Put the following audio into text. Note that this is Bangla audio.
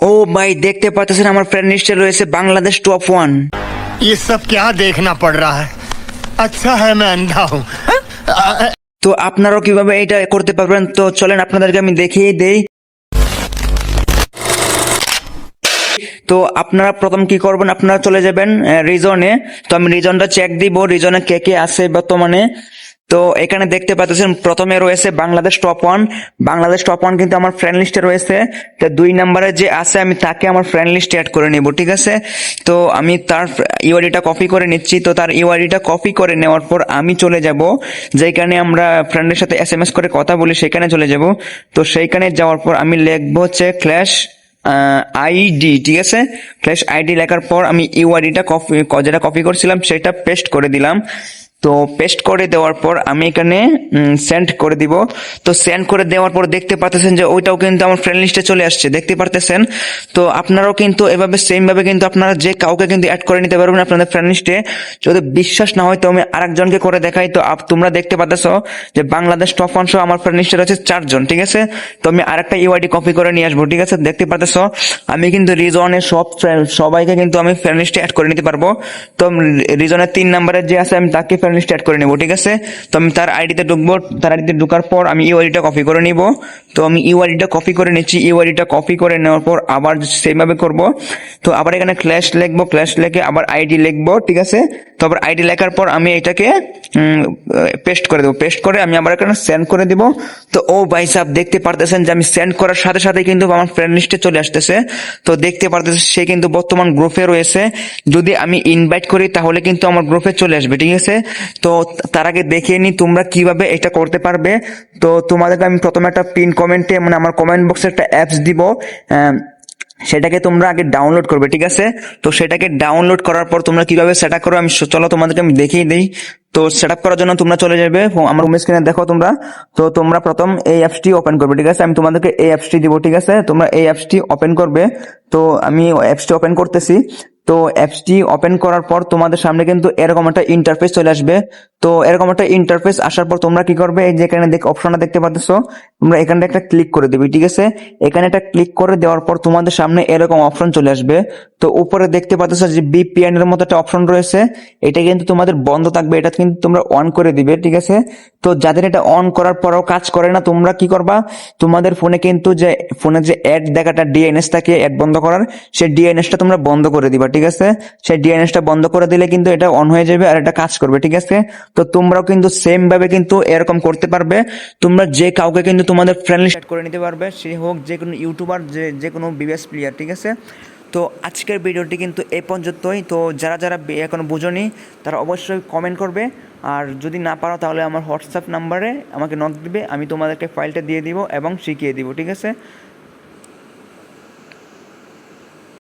ও ভাই দেখতে পাচ্ছেন আমার ফ্রেন্ড লিস্টে রয়েছে বাংলাদেশ টপ ওয়ান ये सब क्या देखना पड़ रहा है अच्छा है मैं अंधा हूँ তো আপনারাও কিভাবে এটা করতে পারবেন তো চলেন আপনাদেরকে আমি দেখিয়ে দেই তো আপনারা প্রথম কি করবেন আপনারা চলে যাবেন রিজনে তো আমি রিজনটা চেক দিব রিজনে কে কে আছে বর্তমানে তো এখানে দেখতে পাচ্ছেন, প্রথমে রয়েছে Bangladesh top one. Bangladesh top one কিন্তু আমার ফ্রেন্ড লিস্টে রয়েছে। তো দুই নম্বরে যে আছে, আমি তাকে আমার ফ্রেন্ড লিস্টে অ্যাড করে নেব, ঠিক আছে? তো আমি তার ইউআইডিটা কপি করে নিচ্ছি। তো তার ইউআইডিটা কপি করে নেওয়ার পর আমি চলে যাব, যেখানে আমরা ফ্রেন্ডের সাথে এস এম এস করে কথা বলি, সেখানে চলে যাব। তো সেইখানে যাওয়ার পর আমি লিখব হচ্ছে ক্ল্যাশ আইডি ঠিক আছে? ফ্ল্যাশ আইডি লেখার পর আমি ইউআইডিটা কপি যেটা কপি করছিলাম, সেটা পেস্ট করে দিলাম। তো পেস্ট করে দেওয়ার পর আমি এখানে সেন্ড করে দিব। তো সেন্ড করে দেওয়ার পর দেখতে পাচ্ছেন যে ওইটাও কিন্তু আমার ফ্রেন্ড লিস্টে চলে আসছে, দেখতে পারতেছেন? তো আপনারাও কিন্তু এভাবে সেম ভাবে কিন্তু আপনারা যে কাউকে কিন্তু অ্যাড করে নিতে পারবেন আপনাদের ফ্রেন্ড লিস্টে যদি বিশ্বাস না হয় তো আমি আরেকজনকে করে দেখাই। তো তোমরা দেখতে পাচ্ছ যে বাংলাদেশ টপ ওয়ান আমার ফ্রেন্ড লিস্টে রয়েছে চারজন, ঠিক আছে? তো আমি আরেকটা ইউআইডি কপি করে নিয়ে আসব, ঠিক আছে? দেখতে পাচ্ছ আমি কিন্তু রিজনের সব সবাইকে কিন্তু আমি ফ্রেন্ড লিস্টে অ্যাড করে নিতে পারব। তো রিজনের তিন নাম্বারের যে আছে, আমি তাকে লিস্টে অ্যাড করে নেব, ঠিক আছে? তো আমি তার আইডিতে ঢুকবো, তার আইডিতে ঢুকার পর আমি ইউআইডিটা কপি করে নিব। তো আমি ইউআইডিটা কপি করে নিচ্ছি ইউআইডিটা কপি করে নেওয়ার পর আবার সেইভাবে করব। তো আবার এখানে ক্ল্যাশ লিখব ক্ল্যাশ লিখে আবার আইডি লিখব, ঠিক আছে? তো আবার আইডি লেখার পর আমি এটাকে পেস্ট করে দেবো। পেস্ট করে আমি আবার এখানে সেন্ড করে দিব। তো ও ভাই সাহেব দেখতে পারতেছেন যে আমি সেন্ড করার সাথে সাথে কিন্তু আমার ফ্রেন্ড লিস্টে চলে আসতেছে। তো দেখতে পারতেছে সে কিন্তু বর্তমান গ্রুপে রয়েছে। যদি আমি ইনভাইট করি তাহলে কিন্তু আমার গ্রুপে চলে আসবে, ঠিক আছে? তো তার আগে দেখিয়ে নি তোমরা কীভাবে এটা করতে পারবে। তো তোমাদেরকে আমি প্রথমে একটা পিন কমেন্টে মানে আমার কমেন্ট বক্সে একটা অ্যাপস দিব। সেটাকে তোমরা আগে ডাউনলোড করবে, ঠিক আছে? তো সেটাকে ডাউনলোড করার পর তোমরা কীভাবে সেটা করো আমি চলো তোমাদেরকে আমি দেখেই দিই। তো সেট আপ করার জন্য তোমরা চলে যাবে। আমার হোম স্ক্রিনে দেখো তোমরা। তো তোমরা প্রথম এই অ্যাপসটি ওপেন করবে, ঠিক আছে? আমি তোমাদেরকে এই অ্যাপসটি দিব, ঠিক আছে? তোমরা এই অ্যাপসটি ওপেন করবে। তো আমি অ্যাপসটি ওপেন করতেছি। তো অ্যাপসটি ওপেন করার পর তোমাদের সামনে কিন্তু এরকম একটা ইন্টারফেস চলে আসবে। তো এরকম একটা ইন্টারফেস আসার পর তোমরা কি করবে? এই যে এখানে দেখ অপশনটা দেখতে পাচ্ছ তোমরা এখানটা একটা ক্লিক করে দেবে, ঠিক আছে? এখানে একটা ক্লিক করে দেওয়ার পর তোমাদের সামনে এরকম অপশন চলে আসবে। তো উপরে দেখতে পাচ্ছ যে বিপিএন এর মতো একটা অপশন রয়েছে। এটা কিন্তু তোমাদের বন্ধ থাকবে। এটা কিন্তু তোমরা অন করে দিবে, ঠিক আছে? তো যাদের এটা অন করার পরও কাজ করে না, তোমরা কি করবা? তোমাদের ফোনে কিন্তু যে ফোনে যে অ্যাড দেখাটা ডিএনএস থাকে অ্যাড বন্ধ করার, সেই ডিএনএসটা তোমরা বন্ধ করে দিবা, ঠিক আছে? সেই ডিএনএসটা বন্ধ করে দিলে কিন্তু এটা অন হয়ে যাবে আর এটা কাজ করবে, ঠিক আছে? তো তোমরাও কিন্তু সেম ভাবে কিন্তু এরকম করতে পারবে। তোমরা যে কাউকে কিন্তু তোমাদের ফ্রেন্ড লিস্ট করে নিতে পারবে, সে হোক যে কোনো ইউটিউবার যে যে কোনো বিবিএস প্লেয়ার ঠিক আছে? তো আজকের ভিডিওটি কিন্তু এ পর্যন্তই। তো যারা যারা এখনও এখনও বুঝোনি, তারা অবশ্যই কমেন্ট করবে। আর যদি না পারো, তাহলে আমার হোয়াটসঅ্যাপ নাম্বারে আমাকে নক দিবে। আমি তোমাদেরকে ফাইলটা দিয়ে দিব এবং শিখিয়ে দিব, ঠিক আছে?